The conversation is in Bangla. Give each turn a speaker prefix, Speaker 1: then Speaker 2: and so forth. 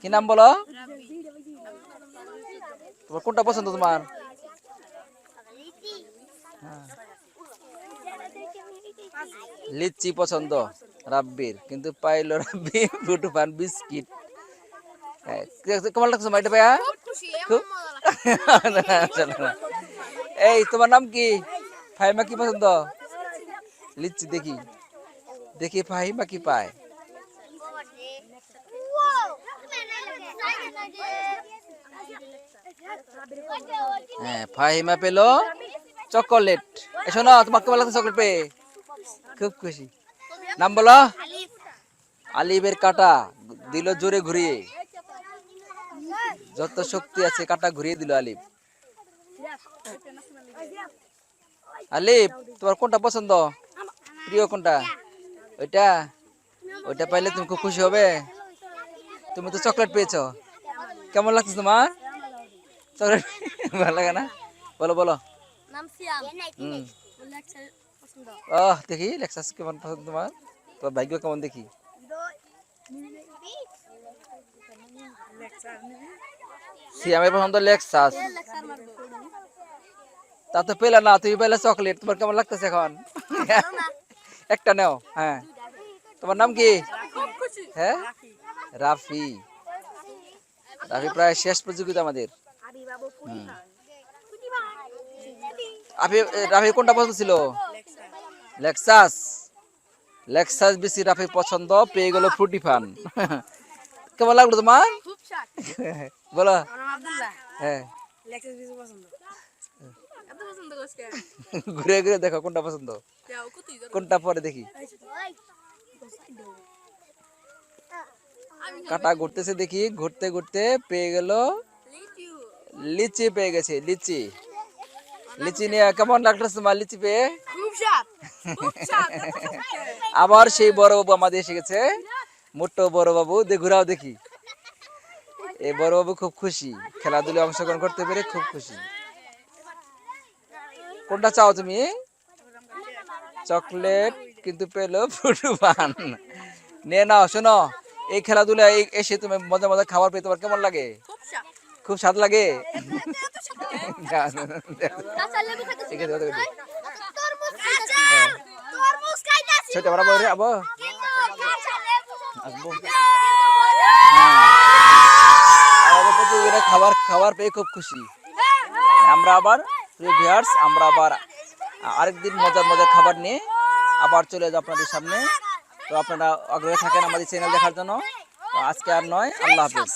Speaker 1: কি নাম বলো? তোমার কোনটা পছন্দ তোমার? হ্যাঁ। লিচি পছন্দ রাব্বির। কিন্তু পাইলো রাব্বি ফুটু পান বিস্কিট। কেমন লাগছে মাইটা ভাইয়া। এই তোমার নাম কি? ফাইমা কি পছন্দ? লিচি দেখি। দেখি ফাহিমা কি পায়। হ্যাঁ ফাহিমা পেল চকোলেট। শোনো কেমন লাগছে চকলেট পেয়ে? খুব খুশি। নাম বলো? আলিবের কাটা দিল জোরে ঘুরিয়ে। যত শক্তি আছে কাটা ঘুরিয়ে দিল আলিফ। আলিফ, তোমার কোনটা পছন্দ? প্রিয় কোনটা? ওইটা? ওইটা পাইলে তুমি খুব খুশি হবে। তুমি তো চকলেট পেয়েছ। কেমন লাগছে তোমার? ভালো লাগে না? বলো বলো।
Speaker 2: লেকচার
Speaker 1: আহ দেখি লেক্সাস কেমন পছন্দ তোমার? তোমার ভাগ্য কেমন দেখি? সিয়ামের পছন্দ লেক্সাস
Speaker 2: লেকচার
Speaker 1: তা তো পেলে না তুমি পেলে চকলেট তোমার কেমন লাগতেছে এখন? একটা নাও হ্যাঁ। তোমার নাম কি? হ্যাঁ? রাফি। রাফি প্রায় শেষ প্রতিযোগিতা আমাদের। আপনি রাফি কোনটা পছন্দ ছিল? লেক্সাস। লেক্সাস বেশি রাফি পছন্দ পেয়ে গেল ফ্রুটি ফান। কেমন লাগল তোমার? বলো। হ্যাঁ। ঘুরে ঘুরে দেখো কোনটা পছন্দ। কোনটা পরে দেখি। কাটা ঘুরতেছে দেখি ঘুরতে ঘুরতে পেয়ে গেল।
Speaker 2: লিচি
Speaker 1: পেয়ে গেছে লিচি। লিচি নিয়ে কেমন লাগতেছে তোমার লিচি পেয়ে? আবার সেই বড় বাবু আমাদের এসে গেছে মোটো বড় বাবু। ঘুরাও দেখি। এই বড় বাবু খুব খুশি খেলাধুলায় অংশগ্রহণ করতে পেরে খুব খুশি। কোনটা চাও তুমি? চকলেট কিন্তু পেল ফুটু পান নিয়ে নাও শোনো। এই খেলাধুলায় এই- এসে তুমি মজা মজা খাবার পেয়ে তোমার কেমন লাগে
Speaker 2: খুব
Speaker 1: স্বাদ লাগে আবো আসব খাবার খাবার পেয়ে খুব খুশি আমরা আবার ভিউয়ার্স আমরা আবার আরেকদিন মজার মজার খাবার নিয়ে আবার চলে যাব আপনাদের সামনে তো আপনারা আগ্রহে থাকেন আমাদের চ্যানেল দেখার জন্য। আজকে আর নয় আল্লাহ হাফেজ।